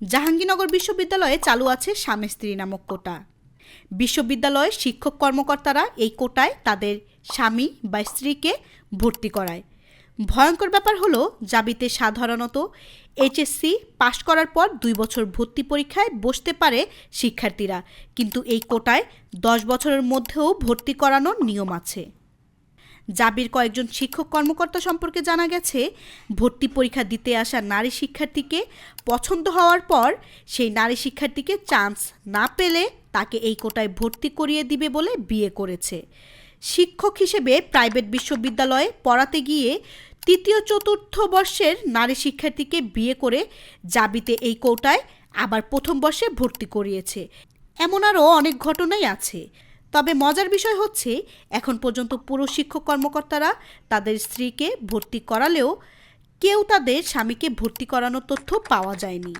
জাহাঙ্গীরনগর বিশ্ববিদ্যালয়ে চালু আছে স্বামী স্ত্রী নামক কোটা। বিশ্ববিদ্যালয়ের শিক্ষক কর্মকর্তারা এই কোটায় তাদের স্বামী বা স্ত্রীকে ভর্তি করায়। ভয়ঙ্কর ব্যাপার হলো জাবিতে সাধারণত এইচএসসি পাশ করার পর দুই বছর ভর্তি পরীক্ষায় বসতে পারে শিক্ষার্থীরা, কিন্তু এই কোটায় দশ বছরের মধ্যেও ভর্তি করানোর নিয়ম আছে। জাবির কয়েকজন শিক্ষক কর্মকর্তা সম্পর্কে জানা গেছে, ভর্তি পরীক্ষা দিতে আসা নারী শিক্ষার্থীকে পছন্দ হওয়ার পর সেই নারী শিক্ষার্থীকে চান্স না পেলে তাকে এই কোটায় ভর্তি করিয়ে দিবে বলে বিয়ে করেছে। শিক্ষক হিসেবে প্রাইভেট বিশ্ববিদ্যালয়ে পড়াতে গিয়ে তৃতীয় চতুর্থ বর্ষের নারী শিক্ষার্থীকে বিয়ে করে জাবিতে এই কোটায় আবার প্রথম বর্ষে ভর্তি করিয়েছে। এমন আরও অনেক ঘটনাই আছে। তবে মজার বিষয় হচ্ছে, এখন পর্যন্ত পুরো শিক্ষক কর্মকর্তারা তাদের স্ত্রীকে ভর্তি করালেও কেউ তাদের স্বামীকে ভর্তি করানোর তথ্য পাওয়া যায়নি।